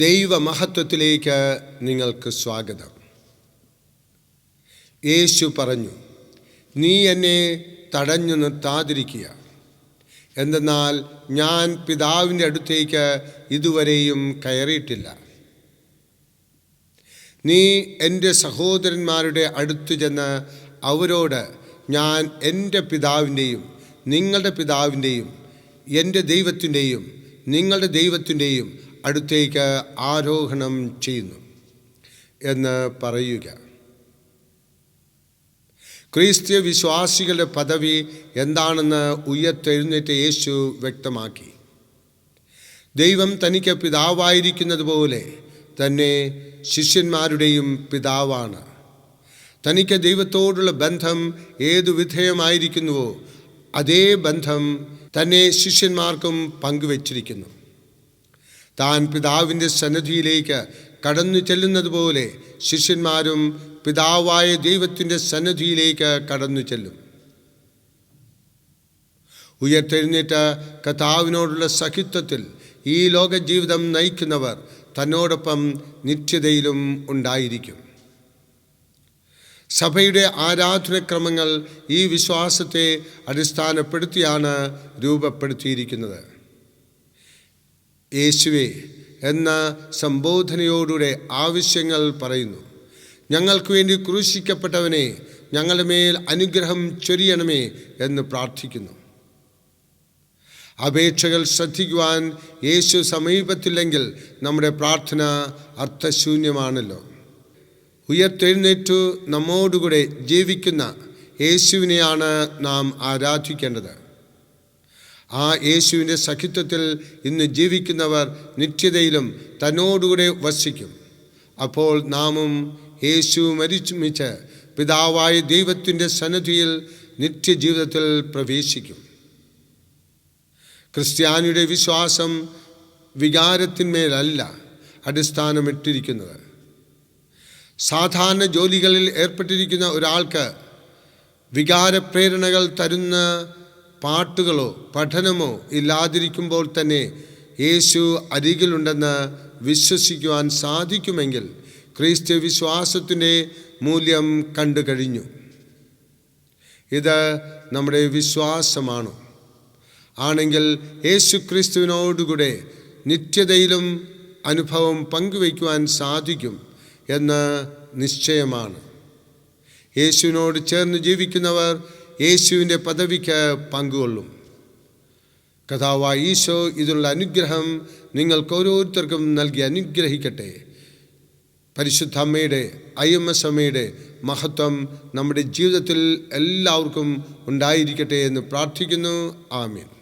ദൈവമഹത്വത്തിലേക്ക് നിങ്ങൾക്ക് സ്വാഗതം. യേശു പറഞ്ഞു നീ എന്നെ തടഞ്ഞു നിർത്താതിരിക്കുക. എന്തെന്നാൽ ഞാൻ പിതാവിന്റെ അടുത്തേക്ക് ഇതുവരെയും കയറിയിട്ടില്ല. നീ എന്റെ സഹോദരന്മാരുടെ അടുത്ത് ചെന്ന് അവരോട് ഞാൻ എന്റെ പിതാവിന്റെയും നിങ്ങളുടെ പിതാവിന്റെയും എന്റെ ദൈവത്തിന്റെയും നിങ്ങളുടെ ദൈവത്തിന്റെയും അടുത്തേക്ക് ആരോഹണം ചെയ്യുന്നു എന്ന് പറയുക. ക്രിസ്ത്യ വിശ്വാസികളുടെ പദവി എന്താണെന്ന് ഉയർത്തെഴുന്നേറ്റ യേശു വ്യക്തമാക്കി. ദൈവം തനിക്ക് പിതാവായിരിക്കുന്നത് പോലെ തന്നെ ശിഷ്യന്മാരുടെയും പിതാവാണ്. തനിക്ക് ദൈവത്തോടുള്ള ബന്ധം ഏതു വിധേയമായിരിക്കുന്നുവോ അതേ ബന്ധം തന്നെ ശിഷ്യന്മാർക്കും പങ്കുവച്ചിരിക്കുന്നു. താൻ പിതാവിന്റെ സന്നദ്ധിയിലേക്ക് കടന്നു ചെല്ലുന്നത് പോലെ ശിഷ്യന്മാരും പിതാവായ ദൈവത്തിന്റെ സന്നദ്ധിയിലേക്ക് കടന്നു ചെല്ലും. ഉയർത്തെഴുന്നേറ്റ കഥാവിനോടുള്ള സഹിത്വത്തിൽ ഈ ലോക ജീവിതം നയിക്കുന്നവർ തന്നോടൊപ്പം നിത്യതയിലും ഉണ്ടായിരിക്കും. സഭയുടെ ആരാധനക്രമങ്ങൾ ഈ വിശ്വാസത്തെ അടിസ്ഥാനപ്പെടുത്തിയാണ് രൂപപ്പെടുത്തിയിരിക്കുന്നത്. യേശുവെ എന്ന സംബോധനയോടുകൂടെ ആവശ്യങ്ങൾ പറയുന്നു. ഞങ്ങൾക്ക് വേണ്ടി ക്രൂശിക്കപ്പെട്ടവനെ ഞങ്ങളുടെ മേൽ അനുഗ്രഹം ചൊരിയണമേ എന്ന് പ്രാർത്ഥിക്കുന്നു. അപേക്ഷകൾ ശ്രദ്ധിക്കുവാൻ യേശു സമീപത്തില്ലെങ്കിൽ നമ്മുടെ പ്രാർത്ഥന അർത്ഥശൂന്യമാണല്ലോ. ഉയർത്തെഴുന്നേറ്റു നമ്മോടുകൂടെ ജീവിക്കുന്ന യേശുവിനെയാണ് നാം ആരാധിക്കേണ്ടത്. ആ യേശുവിന്റെ സഖിത്വത്തിൽ ഇന്ന് ജീവിക്കുന്നവർ നിത്യതയിലും തന്നോടുകൂടെ വസിക്കും. അപ്പോൾ നാമും യേശു മരിച്ചുമിച്ച് പിതാവായ ദൈവത്തിന്റെ സന്നദ്ധിയിൽ നിത്യജീവിതത്തിൽ പ്രവേശിക്കും. ക്രിസ്ത്യാനിയുടെ വിശ്വാസം വികാരത്തിന്മേലല്ല അടിസ്ഥാനമിട്ടിരിക്കുന്നത്. സാധാരണ ജോലികളിൽ ഏർപ്പെട്ടിരിക്കുന്ന ഒരാൾക്ക് വികാരപ്രേരണകൾ തരുന്ന പാട്ടുകളോ പഠനമോ ഇല്ലാതിരിക്കുമ്പോൾ തന്നെ യേശു അരികിലുണ്ടെന്ന് വിശ്വസിക്കുവാൻ സാധിക്കുമെങ്കിൽ ക്രിസ്ത്യ വിശ്വാസത്തിന്റെ മൂല്യം കണ്ടു കഴിഞ്ഞു. ഇത് നമ്മുടെ വിശ്വാസമാണ്. ആണെങ്കിൽ യേശു ക്രിസ്തുവിനോടുകൂടെ നിത്യതയിലും അനുഭവം പങ്കുവയ്ക്കുവാൻ സാധിക്കും എന്ന് നിശ്ചയമാണ്. യേശുവിനോട് ചേർന്ന് ജീവിക്കുന്നവർ യേശുവിന്റെ പദവിക്ക് പങ്കുകൊള്ളും. കഥാവായ ഈശോ ഇതിനുള്ള അനുഗ്രഹം നിങ്ങൾക്ക് ഓരോരുത്തർക്കും നൽകി അനുഗ്രഹിക്കട്ടെ. പരിശുദ്ധ അമ്മയുടെ എസ് അമ്മയുടെ മഹത്വം നമ്മുടെ ജീവിതത്തിൽ എല്ലാവർക്കും ഉണ്ടായിരിക്കട്ടെ എന്ന് പ്രാർത്ഥിക്കുന്നു. ആമീൻ.